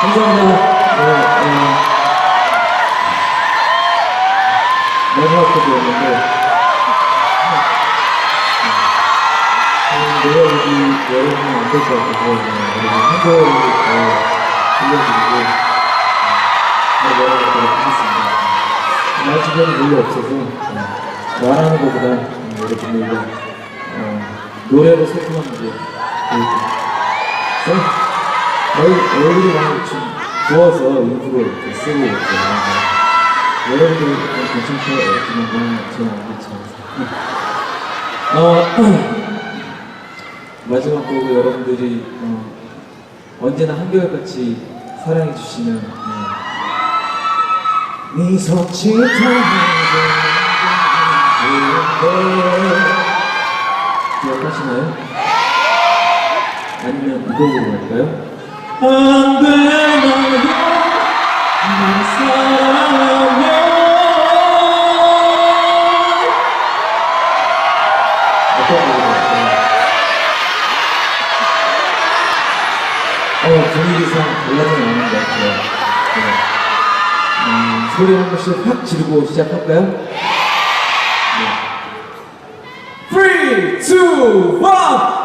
감사합니다. 네, 네. 마지막 곡이었는데, 음, 내가 여기 여러분은 안될 것 같아서, 네, 여러분 한 곡을 더 들려드리고, 네, 여러분들 하겠습니다. 말 주변이 별로 없어서, 네, 말하는 것보다 음, 여러분들과 어, 노래로 소통하는 게 좋을 것 같아요. 얼굴이 많이 좀 부어서 일부러 이렇게 쓰고 있어요. 여러분들이 좀 괜찮게 여기지만 저는 괜찮아서. 어, 마지막 곡을 여러분들이 어, 언제나 한결같이 사랑해 주시면 네. 미소 짓는 기억하시나요? 아니면 이 곡으로 갈까요? 안 되나요? 날 갈까요? 어, 분위기상 달라지는 않은 것 같아요. 네. 음, 소리 한 번씩 확 지르고 시작할까요? 네. 3, 2, 1, 자!